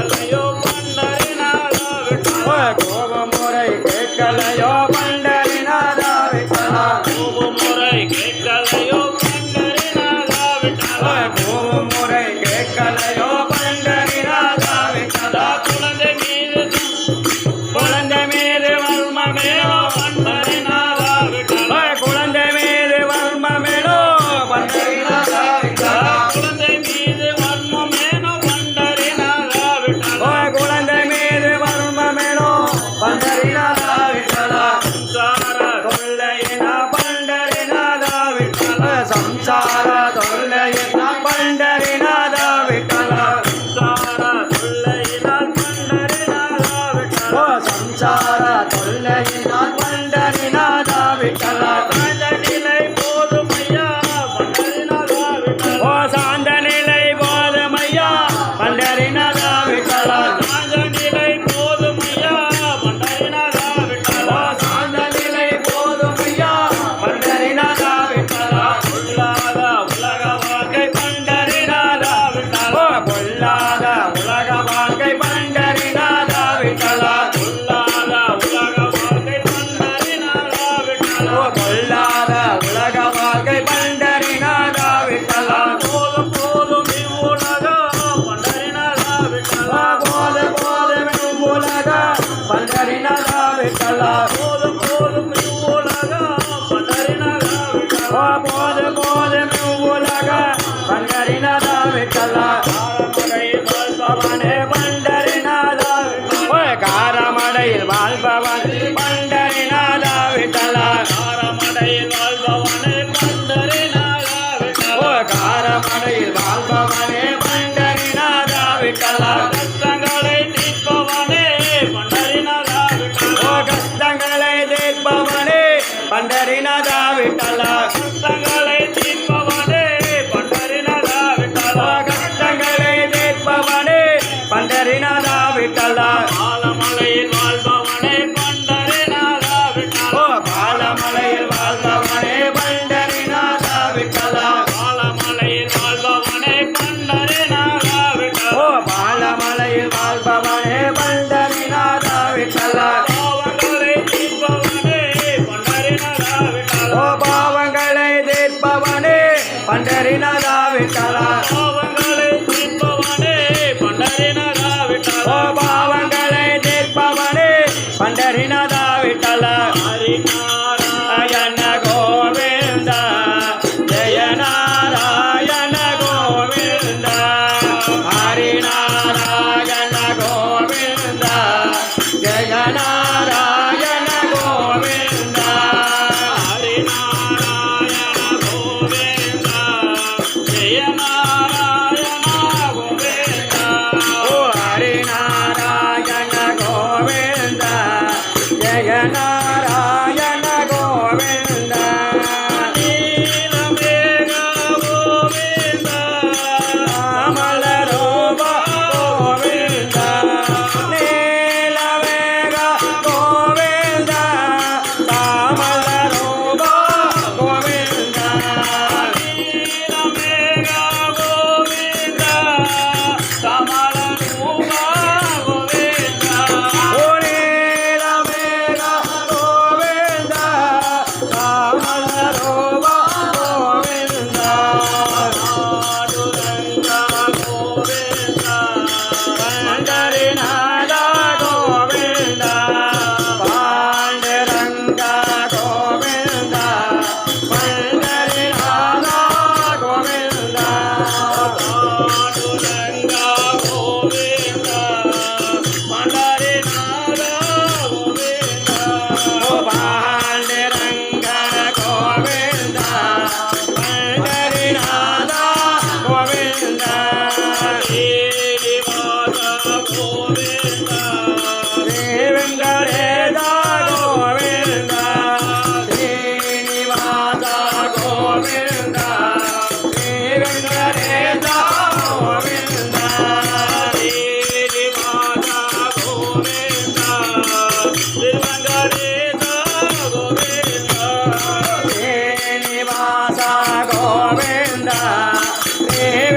கேட்கலையோ பண்டரினாராவே கோபமுறை கேட்கலையோ பண்டரினாராவே கோபமுறை கேட்கலையோ பண்டரினாராவே கோபமுறை கேட்கலையோ பண்டரினாராவே கதா குழந்தை மீது குழந்தை மீது வல்மகேவோ الله chalak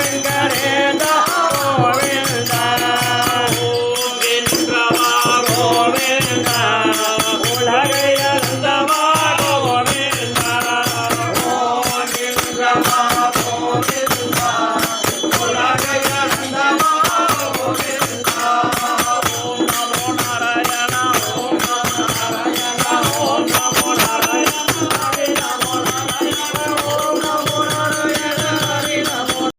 Venga.